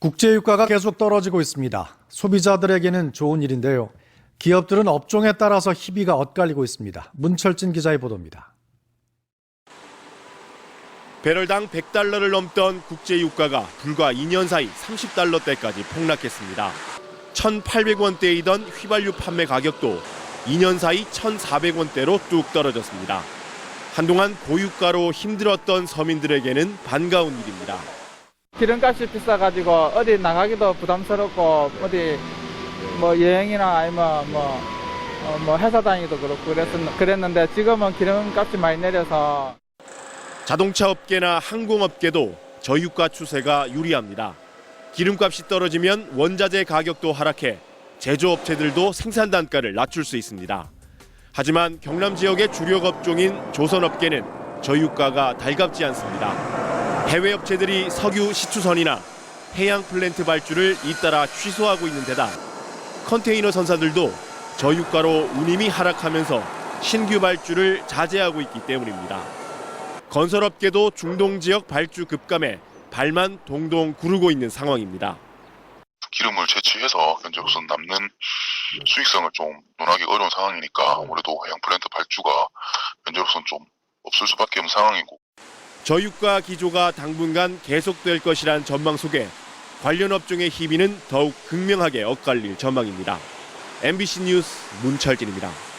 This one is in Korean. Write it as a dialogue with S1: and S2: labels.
S1: 국제유가가 계속 떨어지고 있습니다. 소비자들에게는 좋은 일인데요. 기업들은 업종에 따라서 희비가 엇갈리고 있습니다. 문철진 기자의 보도입니다.
S2: 배럴당 100달러를 넘던 국제 유가가 불과 2년 사이 30달러대까지 폭락했습니다. 1,800원대이던 휘발유 판매 가격도 2년 사이 1,400원대로 뚝 떨어졌습니다. 한동안 고유가로 힘들었던 서민들에게는 반가운 일입니다.
S3: 기름값이 비싸가지고 어디 나가기도 부담스럽고 어디 뭐 여행이나 아니면 뭐, 어, 뭐 회사 다니기도 그렇고 그랬, 그랬는데 지금은 기름값이 많이 내려서
S2: 자동차 업계나 항공업계도 저유가 추세가 유리합니다. 기름값이 떨어지면 원자재 가격도 하락해 제조업체들도 생산 단가를 낮출 수 있습니다. 하지만 경남 지역의 주력 업종인 조선업계는 저유가가 달갑지 않습니다. 해외 업체들이 석유 시추선이나 해양 플랜트 발주를 잇따라 취소하고 있는 데다 컨테이너 선사들도 저유가로 운임이 하락하면서 신규 발주를 자제하고 있기 때문입니다. 건설업계도 중동 지역 발주 급감에 발만 동동 구르고 있는 상황입니다.
S4: 기름을 채취해서 현재로서는 남는 수익성을 좀 논하기 어려운 상황이니까 아무래도 해양 플랜트 발주가 현재로서는 좀 없을 수밖에 없는 상황이고
S2: 저유가 기조가 당분간 계속될 것이란 전망 속에 관련 업종의 희비는 더욱 극명하게 엇갈릴 전망입니다. MBC 뉴스 문철진입니다.